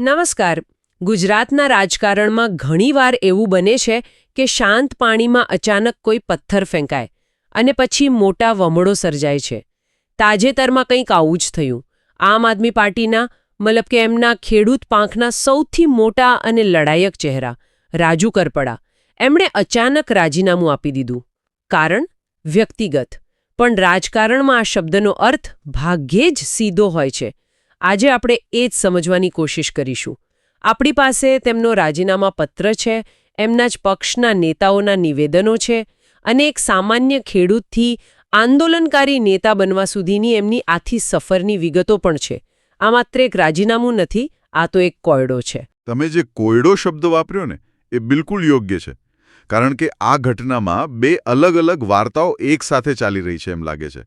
નમસ્કાર. ગુજરાતના રાજકારણમાં ઘણીવાર એવું બને છે કે શાંત પાણીમાં અચાનક કોઈ પથ્થર ફેંકાય અને પછી મોટા વમળો સર્જાય છે. તાજેતરમાં કંઈક આવું જ થયું. આમ આદમી પાર્ટીના, મતલબ કે એમના ખેડૂત પાંખના સૌથી મોટા અને લડાયક ચહેરા, રાજુ કરપડા, એમણે અચાનક રાજીનામું આપી દીધું. કારણ? વ્યક્તિગત. પણ રાજકારણમાં આ શબ્દનો અર્થ ભાગ્યે જ સીધો હોય છે. આજે આપણે એ જ સમજવાની કોશિશ કરીશું. આપણી પાસે તેમનો રાજીનામા પત્ર છે, એમના જ પક્ષના નેતાઓના નિવેદનો છે અને એક સામાન્ય ખેડૂતથી આંદોલનકારી નેતા બનવા સુધીની એમની આથી સફરની વિગતો પણ છે. આ માત્ર એક રાજીનામું નથી, આ તો એક કોયડો છે. તમે જે કોયડો શબ્દ વાપર્યો ને, એ બિલકુલ યોગ્ય છે. કારણ કે આ ઘટનામાં બે અલગ અલગ વાર્તાઓ એક સાથે ચાલી રહી છે એમ લાગે છે.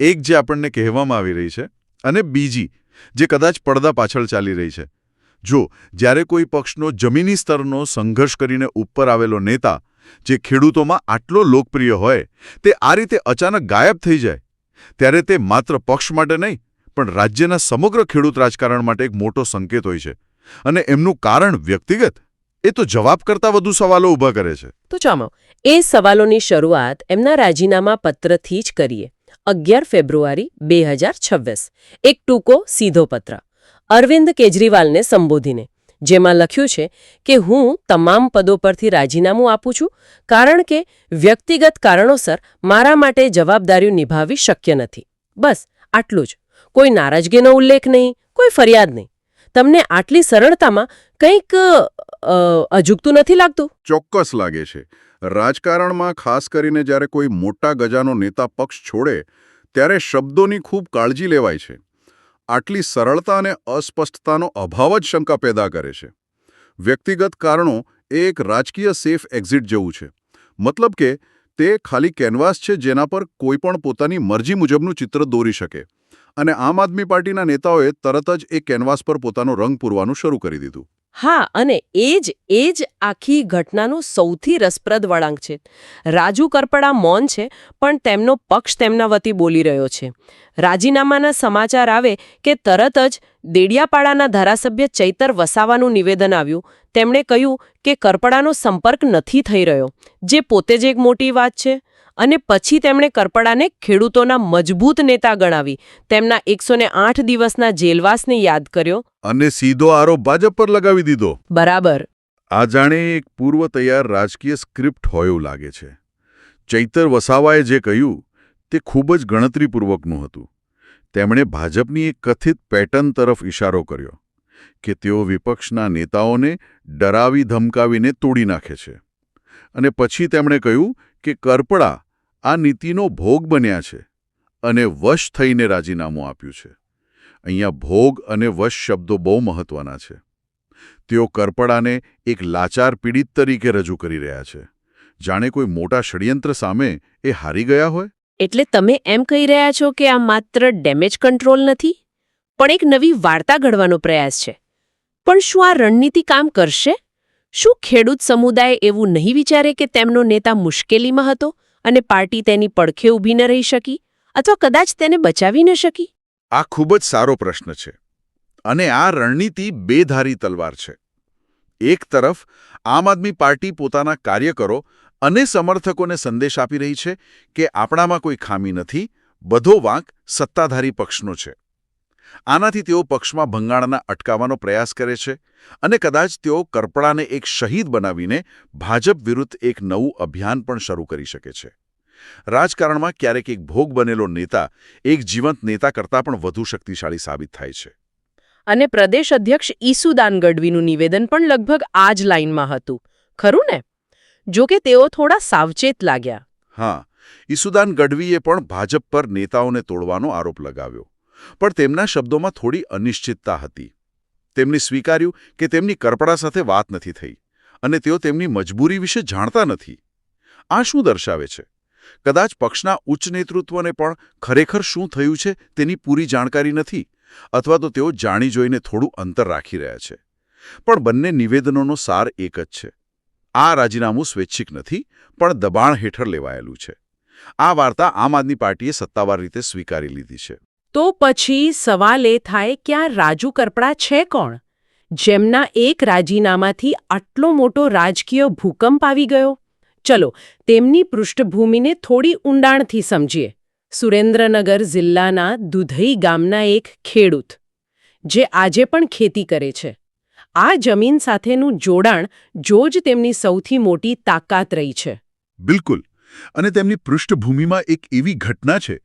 એક જે આપણને કહેવામાં આવી રહી છે અને બીજી જે કદાચ પડદા પાછળ ચાલી રહી છે. જો, જ્યારે કોઈ પક્ષનો જમીની સ્તરનો સંઘર્ષ કરીને ઉપર આવેલો નેતા, જે ખેડૂતોમાં આટલો લોકપ્રિય હોય, તે આ રીતે અચાનક ગાયબ થઈ જાય, ત્યારે તે માત્ર પક્ષ માટે નહીં, પણ રાજ્યના સમગ્ર ખેડૂત રાજકારણ માટે એક મોટો સંકેત હોય છે. અને એમનું કારણ વ્યક્તિગત? એ તો જવાબ કરતાં વધુ સવાલો ઊભા કરે છે. તો ચાલો, એ સવાલોની શરૂઆત એમના રાજીનામા પત્રથી જ કરીએ. અગિયાર ફેબ્રુઆરી બે હજાર છવ્વીસ. એક ટૂંકો, સીધો પત્ર. અરવિંદ કેજરીવાલને સંબોધીને, જેમાં લખ્યું છે કે હું તમામ પદો પરથી રાજીનામું આપું છું, કારણ કે વ્યક્તિગત કારણોસર મારા માટે જવાબદારીઓ નિભાવવી શક્ય નથી. બસ, આટલું જ. કોઈ નારાજગીનો ઉલ્લેખ નહીં, કોઈ ફરિયાદ નહીં. તમને આટલી સરળતામાં કંઈક અજુગતું નથી લાગતું? ચોક્કસ લાગે છે. રાજકારણમાં ખાસ કરીને જ્યારે કોઈ મોટા ગજાનો નેતા પક્ષ છોડે, ત્યારે શબ્દોની ખૂબ કાળજી લેવાય છે. આટલી સરળતા અને અસ્પષ્ટતાનો અભાવ જ શંકા પેદા કરે છે. વ્યક્તિગત કારણો એ એક રાજકીય સેફ એક્ઝિટ જેવું છે. મતલબ કે, તે ખાલી કેનવાસ છે જેના પર કોઈ પણ પોતાની મરજી મુજબનું ચિત્ર દોરી શકે. અને આમ આદમી પાર્ટીના નેતાઓએ તરત જ એ કેનવાસ પર પોતાનો રંગ પૂરવાનું શરૂ કરી દીધું. હા, અને એ જ એ જ આખી ઘટનાનું સૌથી રસપ્રદ વળાંક છે. રાજુ કરપડા મૌન છે, પણ તેમનો પક્ષ તેમના વતી બોલી રહ્યો છે. રાજીનામાના સમાચાર આવે કે તરત જ દેડિયાપાડાના ધારાસભ્ય ચૈતર વસાવાનું નિવેદન આવ્યું. તેમણે કહ્યું કે કરપડાનો સંપર્ક નથી થઈ રહ્યો. જે પોતે જ એક મોટી વાત છે. અને પછી તેમણે કરપડાને ખેડૂતોના મજબૂત નેતા ગણાવી. તેમના એકસો આઠ દિવસના જેલવાસને યાદ કર્યો. અને સીધો આરોપ ભાજપ પર લગાવી દીધો. બરાબર. આ જાણે એક પૂર્વ તૈયાર રાજકીય સ્ક્રિપ્ટ હોય એવું લાગે છે. ચૈતર વસાવાએ જે કહ્યું તે ખૂબ જ ગણતરીપૂર્વકનું હતું. તેમણે ભાજપની એક કથિત પેટર્ન તરફ ઇશારો કર્યો કે તેઓ વિપક્ષના નેતાઓને ડરાવી ધમકાવીને તોડી નાખે છે. અને પછી તેમણે કહ્યું કે કરપડા આ નીતિનો ભોગ બન્યા છે અને વશ થઈને રાજીનામું આપ્યું છે. અહીંયા ભોગ અને વશ શબ્દો બહુ મહત્વના છે. તેઓ કરપડાને એક લાચાર પીડિત તરીકે રજૂ કરી રહ્યા છે. જાણે કોઈ મોટા ષડયંત્ર સામે એ હારી ગયા હોય? એટલે તમે એમ કહી રહ્યા છો કે આ માત્ર ડેમેજ કંટ્રોલ નથી, પણ એક નવી વાર્તા ઘડવાનો પ્રયાસ છે. પણ શું આ રણનીતિ કામ કરશે? શું ખેડૂત સમુદાય એવું નહીં વિચારે કે તેમનો નેતા મુશ્કેલીમાં હતો? અને પાર્ટી તેની પડખે ઊભી ન રહી શકી અથવા કદાચ તેને બચાવી ન શકી? આ ખૂબ જ સારો પ્રશ્ન છે અને આ રણનીતિ બેધારી તલવાર છે. એક તરફ, આમ આદમી પાર્ટી પોતાના કાર્યકરો અને સમર્થકોને સંદેશ આપી રહી છે કે આપણામાં કોઈ ખામી નથી, બધો વાંક સત્તાધારી પક્ષનો છે. આનાથી તેઓ પક્ષમાં ભંગાણના અટકાવવાનો પ્રયાસ કરે છે અને કદાચ તેઓ કરપડાને એક શહીદ બનાવીને ભાજપ વિરુદ્ધ એક નવું અભિયાન પણ શરૂ કરી શકે છે. રાજકારણમાં ક્યારેક એક ભોગ બનેલો નેતા એક જીવંત નેતા કરતાં પણ વધુ શક્તિશાળી સાબિત થાય છે. અને પ્રદેશ અધ્યક્ષ ઈસુદાન ગઢવીનું નિવેદન પણ લગભગ આ જ લાઇનમાં હતું. ખરું ને? જો કે તેઓ થોડા સાવચેત લાગ્યા. હા ઈસુદાન ગઢવીએ પણ ભાજપ પર નેતાઓને તોડવાનો આરોપ લગાવ્યો. પણ તેમના શબ્દોમાં થોડી અનિશ્ચિતતા હતી. તેમણે સ્વીકાર્યું કે તેમની કરપડા સાથે વાત નથી થઈ અને તેઓ તેમની મજબૂરી વિશે જાણતા નથી. આ શું દર્શાવે છે? કદાચ પક્ષના ઉચ્ચ નેતૃત્વને પણ ખરેખર શું થયું છે તેની પૂરી જાણકારી નથી અથવા તો તેઓ જાણી જોઈને થોડું અંતર રાખી રહ્યા છે. પણ બંને નિવેદનોનો સાર એક જ છે. આ રાજીનામું સ્વૈચ્છિક નથી, પણ દબાણ હેઠળ લેવાયેલું છે. આ વાર્તા આમ આદમી પાર્ટીએ સત્તાવાર રીતે સ્વીકારી લીધી છે. તો પછી સવાલ એ થાય કે આ રાજુ કરપડા છે કોણ? જેમના એક રાજીનામાથી આટલો મોટો રાજકીય ભૂકંપ આવી ગયો. ચલો, તેમની પૃષ્ઠભૂમિને થોડી ઊંડાણથી સમજીએ. સુરેન્દ્રનગર જિલ્લાના દુધઈ ગામના એક ખેડૂત, જે આજે પણ ખેતી કરે છે. આ જમીન સાથેનું જોડાણ જો જ તેમની સૌથી મોટી તાકાત રહી છે. બિલકુલ. અને તેમની પૃષ્ઠભૂમિમાં એક એવી ઘટના છે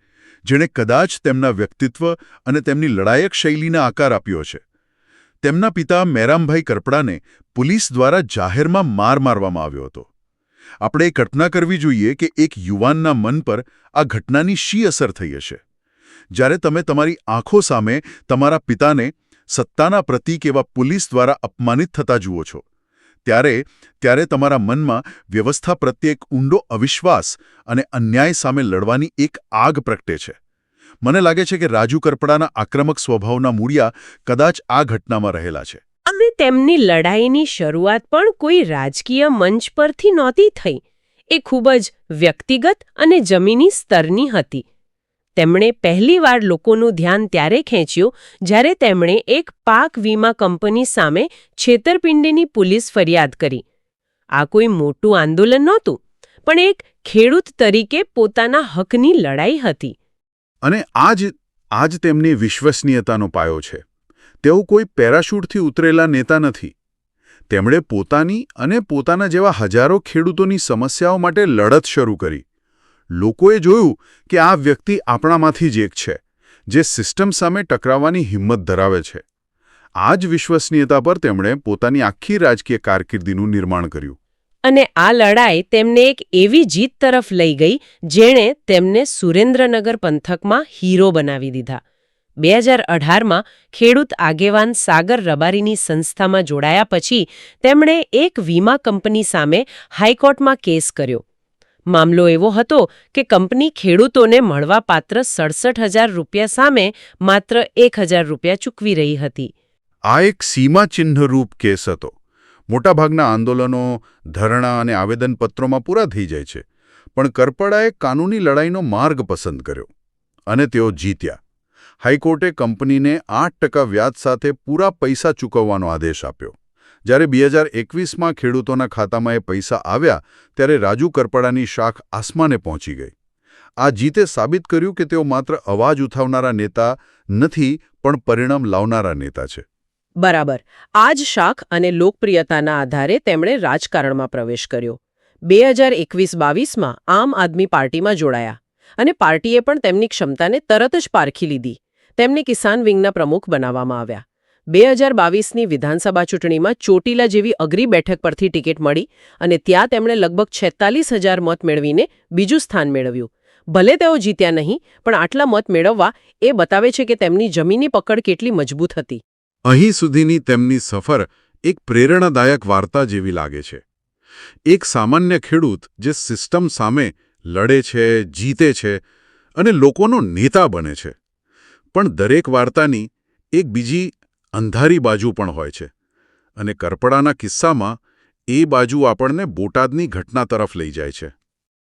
જેણે કદાચ તેમના વ્યક્તિત્વ અને તેમની લડાયક શૈલીને આકાર આપ્યો છે. તેમના પિતા મેરામભાઈ કરપડાને પોલીસ દ્વારા જાહેરમાં માર મારવામાં આવ્યો હતો. આપણે એ કલ્પના કરવી જોઈએ કે એક યુવાનના મન પર આ ઘટનાની શી અસર થઈ હશે? જ્યારે તમે તમારી આંખો સામે તમારા પિતાને સત્તાના પ્રતીક એવા પોલીસ દ્વારા અપમાનિત થતા જુઓ છો ત્યારે ત્યારે તમારા મનમાં વ્યવસ્થા પ્રત્યે એક ઊંડો અવિશ્વાસ અને અન્યાય સામે લડવાની એક આગ પ્રગટે છે. મને લાગે છે કે રાજુ કરપડાના આક્રમક સ્વભાવના મૂળિયા કદાચ આ ઘટનામાં રહેલા છે. અને તેમની લડાઈની શરૂઆત પણ કોઈ રાજકીય મંચ પરથી નહોતી થઈ. એ ખૂબ જ વ્યક્તિગત અને જમીની સ્તરની હતી. તેમણે પહેલીવાર લોકોનું ધ્યાન ત્યારે ખેંચ્યું જ્યારે તેમણે એક પાક વીમા કંપની સામે છેતરપિંડીની પોલીસ ફરિયાદ કરી. આ કોઈ મોટું આંદોલન નહોતું, પણ એક ખેડૂત તરીકે પોતાના હકની લડાઈ હતી. અને આજ આજ તેમની વિશ્વસનીયતાનો પાયો છે. તેઓ કોઈ પેરાશૂટથી ઉતરેલા નેતા નથી. તેમણે પોતાની અને પોતાના જેવા હજારો ખેડૂતોની સમસ્યાઓ માટે લડત શરૂ કરી. લોકોએ જોયું કે આ વ્યક્તિ આપણામાંથી જ એક છે, જે સિસ્ટમ સામે ટકરાવવાની હિંમત ધરાવે છે. આ જ વિશ્વસનીયતા પર તેમણે પોતાની આખી રાજકીય કારકિર્દીનું નિર્માણ કર્યું. અને આ લડાઈ તેમને એક એવી જીત તરફ લઈ ગઈ, જેણે તેમને સુરેન્દ્રનગર પંથકમાં હીરો બનાવી દીધા. બે હજાર અઢારમાં ખેડૂત આગેવાન સાગર રબારીની સંસ્થામાં જોડાયા પછી તેમણે એક વીમા કંપની સામે હાઈકોર્ટમાં કેસ કર્યો. મામલો એવો હતો કે કંપની ખેડૂતોને મળવાપાત્ર સડસઠ હજાર રૂપિયા સામે માત્ર એક હજાર રૂપિયા ચૂકવી રહી હતી. આ એક સીમાચિહ્નરૂપ કેસ હતો. મોટાભાગના આંદોલનો, ધરણા અને આવેદનપત્રોમાં પૂરા થઈ જાય છે, પણ કરપડાએ કાનૂની લડાઈનો માર્ગ પસંદ કર્યો અને તેઓ જીત્યા. હાઈકોર્ટે કંપનીને આઠ ટકા વ્યાજ સાથે પૂરા પૈસા ચૂકવવાનો આદેશ આપ્યો. જ્યારે બે હજાર એકવીસમાં ખેડૂતોના ખાતામાં એ પૈસા આવ્યા, ત્યારે રાજુ કરપડાની શાખ આસમાને પહોંચી ગઈ. આ જીતે સાબિત કર્યું કે તેઓ માત્ર અવાજ ઉઠાવનારા નેતા નથી, પણ પરિણામ લાવનારા નેતા છે. બરાબર. આ જ શાખ અને લોકપ્રિયતાના આધારે તેમણે રાજકારણમાં પ્રવેશ કર્યો. બે હજાર એકવીસ બાવીસમાં આમ આદમી પાર્ટીમાં જોડાયા અને પાર્ટીએ પણ તેમની ક્ષમતાને તરત જ પારખી લીધી. તેમને કિસાન વિંગના પ્રમુખ બનાવવામાં આવ્યા. બે હજાર બાવીસની વિધાનસભા ચૂંટણીમાં ચોટીલા જેવી અઘરી બેઠક પરથી ટિકિટ મળી અને ત્યાં તેમણે લગભગ છેતાલીસ હજાર મત મેળવીને બીજું સ્થાન મેળવ્યું. ભલે તેઓ જીત્યા નહીં, પણ આટલા મત મેળવવા એ બતાવે છે કે તેમની જમીની પકડ કેટલી મજબૂત હતી. અહીં સુધીની તેમની સફર એક પ્રેરણાદાયક વાર્તા જેવી લાગે છે. એક સામાન્ય ખેડૂત જે સિસ્ટમ સામે લડે છે, જીતે છે અને લોકોનો નેતા બને છે. પણ દરેક વાર્તાની એક બીજી અંધારી બાજુ પણ હોય છે. અને કરપડાના કિસ્સામાં, એ બાજુ આપણને બોટાદની ઘટના તરફ લઈ જાય છે.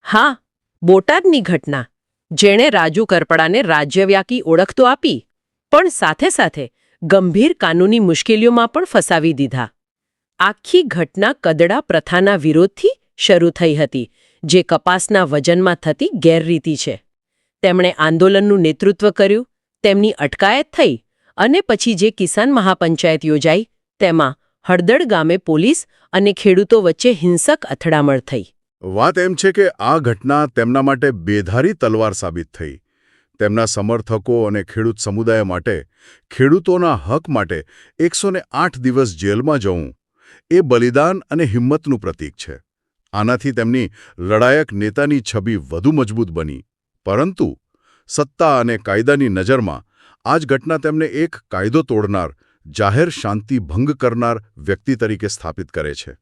હા, બોટાદની ઘટના. જેણે રાજુ કરપડાને રાજ્યવ્યાપી ઓળખ તો આપી, પણ સાથે સાથે ગંભીર કાનૂની મુશ્કેલીઓમાં પણ ફસાવી દીધા. આખી ઘટના કદડા પ્રથાના વિરોધથી શરૂ થઈ હતી, જે કપાસના વજનમાં થતી ગેરરીતિ છે. તેમણે આંદોલનનું નેતૃત્વ કર્યું, તેમની અટકાયત થઈ અને પછી જે કિસાન મહાપંચાયત યોજાઈ, તેમાં હળદડ ગામે પોલીસ અને ખેડૂતો વચ્ચે હિંસક અથડામણ થઈ. વાત એમ છે કે આ ઘટના તેમના માટે બેધારી તલવાર સાબિત થઈ. તેમના સમર્થકો અને ખેડૂત સમુદાય માટે, ખેડૂતોના હક માટે એકસો દિવસ જેલમાં જવું, એ બલિદાન અને હિંમતનું પ્રતીક છે. આનાથી તેમની લડાયક નેતાની છબી વધુ મજબૂત બની. પરંતુ, સત્તા અને કાયદાની નજરમાં આ જ ઘટના તેમને એક કાયદો તોડનાર, જાહેર શાંતિ ભંગ કરનાર વ્યક્તિ તરીકે સ્થાપિત કરે છે.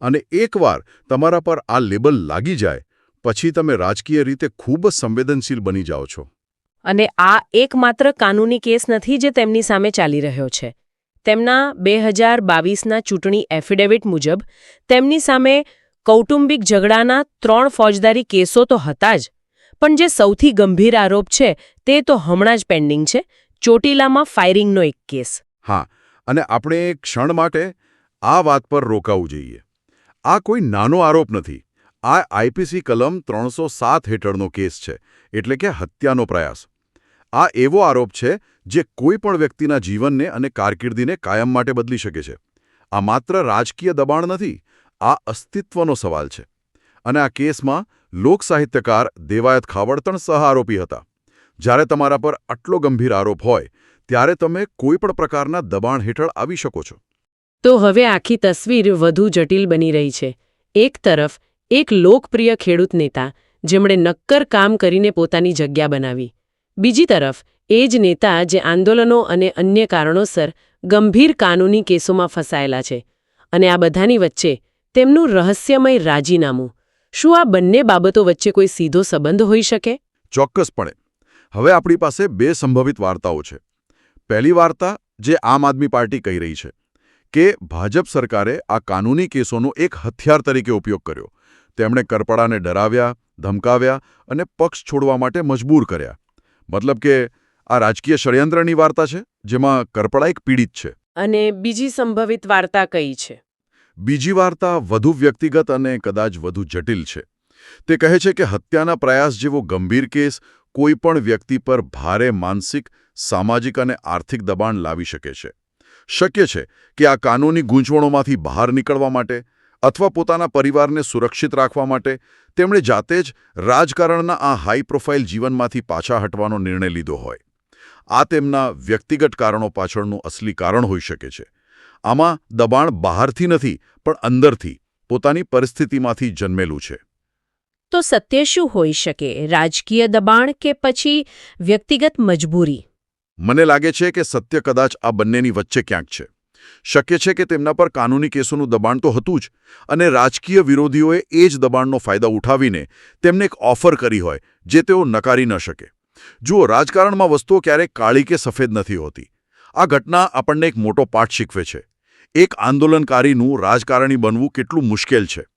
અને એકવાર તમારા પર આ લેબલ લાગી જાય, પછી તમે રાજકીય રીતે ખૂબ સંવેદનશીલ બની જાઓ છો. અને આ એકમાત્ર કાનૂની કેસ નથી જે તેમની સામે ચાલી રહ્યો છે. તેમના બે હજાર બાવીસના ચૂંટણી એફિડેવિટ મુજબ, તેમની સામે કૌટુંબિક ઝઘડાના ત્રણ ફોજદારી કેસો તો હતા જ, પણ જે સૌથી ગંભીર આરોપ છે તે તો હમણાં જ પેન્ડિંગ છે ચોટીલામાં ફાયરિંગનો એક કેસ. હા, અને આપણે એક ક્ષણ માટે આ વાત પર રોકાવું જોઈએ. આ કોઈ નાનો આરોપ નથી. આ આઈપીસી કલમ ત્રણસો હેઠળનો કેસ છે, એટલે કે હત્યાનો પ્રયાસ. આ એવો આરોપ છે જે કોઈ પણ વ્યક્તિના જીવનને અને કારકિર્દીને કાયમ માટે બદલી શકે છે. આ માત્ર રાજકીય દબાણ નથી, આ અસ્તિત્વનો સવાલ છે. અને આ કેસમાં લોકસાહિત્યકાર દેવાયત ખાવડતણ સહઆરોપી હતા. જ્યારે તમારા પર આટલો ગંભીર આરોપ હોય ત્યારે તમે કોઈ પણ પ્રકારના દબાણ હેઠળ આવી શકો છો. તો હવે આખી તસવીર વધુ જટિલ બની રહી છે. એક તરફ એક લોકપ્રિય ખેડૂત નેતા જેમણે નક્કર કામ કરીને પોતાની જગ્યા બનાવી. બીજી તરફ એ જ નેતા જે આંદોલનો અને અન્ય કારણોસર ગંભીર કાનૂની કેસોમાં ફસાયેલા છે. અને આ બધાની વચ્ચે તેમનું રહસ્યમય રાજીનામું. શું આ બંને બાબતો વચ્ચે કોઈ સીધો સંબંધ હોઈ શકે? ચોક્કસપણે. હવે આપણી પાસે બે સંભવિત વાર્તાઓ છે. પહેલી વાર્તા જે આમ આદમી પાર્ટી કહી રહી છે કે ભાજપ સરકારે આ કાનૂની કેસોનો એક હથિયાર તરીકે ઉપયોગ કર્યો. તેમણે કરપડાને ડરાવ્યા ધમકાવ્યા અને પક્ષ છોડવા માટે મજબૂર કર્યા. મતલબ કે આ રાજકીય ષડયંત્રની વાર્તા છે જેમાં કરપડા એક પીડિત છે. અને બીજી સંભવિત વાર્તા કઈ છે? બીજી વાર્તા વધુ વ્યક્તિગત અને કદાચ વધુ જટિલ છે. તે કહે છે કે હત્યાના પ્રયાસ જેવો ગંભીર કેસ કોઈ પણ વ્યક્તિ પર ભારે માનસિક, સામાજિક અને આર્થિક દબાણ લાવી શકે છે. શક્ય છે કે આ કાનૂની ગૂંચવણોમાંથી બહાર નીકળવા માટે અથવા પોતાના પરિવારને સુરક્ષિત રાખવા માટે તેમણે જાતે જ રાજકારણના આ હાઈ પ્રોફાઇલ જીવનમાંથી પાછા હટવાનો નિર્ણય લીધો હોય. આ તેમના વ્યક્તિગત કારણો પાછળનું અસલી કારણ હોઈ શકે છે. આમાં દબાણ બહારથી નથી, પણ અંદરથી, પોતાની પરિસ્થિતિમાંથી જન્મેલું છે. તો સત્ય શું હોઈ શકે? રાજકીય દબાણ કે પછી વ્યક્તિગત મજબૂરી? મને લાગે છે કે સત્ય કદાચ આ બંનેની વચ્ચે ક્યાંક છે. શક્ય છે કે તેમના પર કાનૂની કેસોનું દબાણ તો હતું જ, અને રાજકીય વિરોધીઓએ એ જ દબાણનો ફાયદો ઉઠાવીને તેમને એક ઓફર કરી હોય, જે તેઓ નકારી ન શકે. જુઓ, રાજકારણમાં વસ્તુઓ ક્યારેક કાળી કે સફેદ નથી હોતી. આ ઘટના આપણને એક મોટો પાઠ શીખવે છે. એક આંદોલનકારીનું રાજકારણી બનવું કેટલું મુશ્કેલ છે.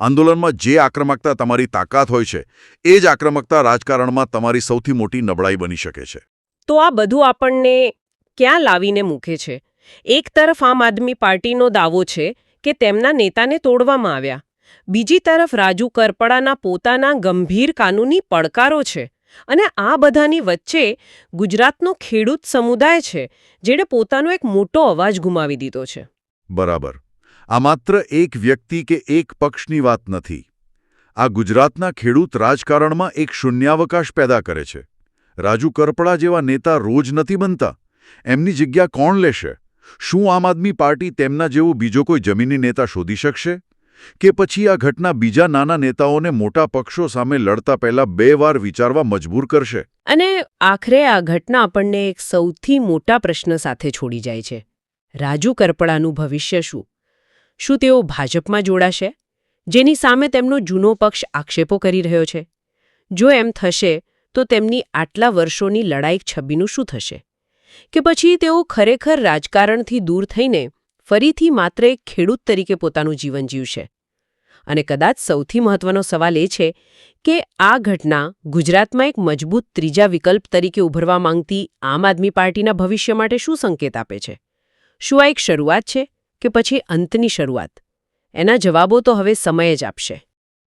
આંદોલનમાં જે આક્રમકતા તમારી તાકાત હોય છે એ જ આક્રમકતા રાજકારણમાં તમારી સૌથી મોટી નબળાઈ બની શકે છે. તો આ બધું આપણને ક્યાં લાવીને મૂકે છે? એક તરફ આમ આદમી પાર્ટીનો દાવો છે કે તેમના નેતાને તોડવામાં આવ્યા. બીજી તરફ રાજુ કરપડાના પોતાના ગંભીર કાનૂની પડકારો છે અને આ બધાની વચ્ચે ગુજરાતનો ખેડૂત સમુદાય છે જેણે પોતાનો એક મોટો અવાજ ગુમાવી દીધો છે. બરાબર. આ માત્ર એક વ્યક્તિ કે એક પક્ષની વાત નથી. આ ગુજરાતના ખેડૂત રાજકારણમાં એક શૂન્યાવકાશ પેદા કરે છે. રાજુ કરપડા જેવા નેતા રોજ નથી બનતા. એમની જગ્યા કોણ લેશે? શું આમ આદમી પાર્ટી તેમના જેવો બીજો કોઈ જમીની નેતા શોધી શકશે? કે પછી આ ઘટના બીજા નાના નેતાઓને મોટા પક્ષો સામે લડતા પહેલા બે વાર વિચારવા મજબૂર કરશે? અને આખરે આ ઘટના આપણને એક સૌથી મોટા પ્રશ્ન સાથે છોડી જાય છે. રાજુ કરપડાનું ભવિષ્ય શું? શું તેઓ ભાજપમાં જોડાશે? જેની સામે તેમનો જૂનો પક્ષ આક્ષેપો કરી રહ્યો છે. જો એમ થશે, તો તેમની આટલા વર્ષોની લડાઈ છબીનું શું થશે? કે પછી તેઓ ખરેખર રાજકારણથી દૂર થઈને ફરીથી માત્ર એક ખેડૂત તરીકે પોતાનું જીવન જીવશે? અને કદાચ સૌથી મહત્વનો સવાલ એ છે કે આ ઘટના ગુજરાતમાં એક મજબૂત ત્રીજા વિકલ્પ તરીકે ઉભરવા માંગતી આમ આદમી પાર્ટીના ભવિષ્ય માટે શું સંકેત આપે છે? શું આ એક શરૂઆત છે? કે પછી અંતની શરૂઆત. એના જવાબો તો હવે સમય જ આપશે.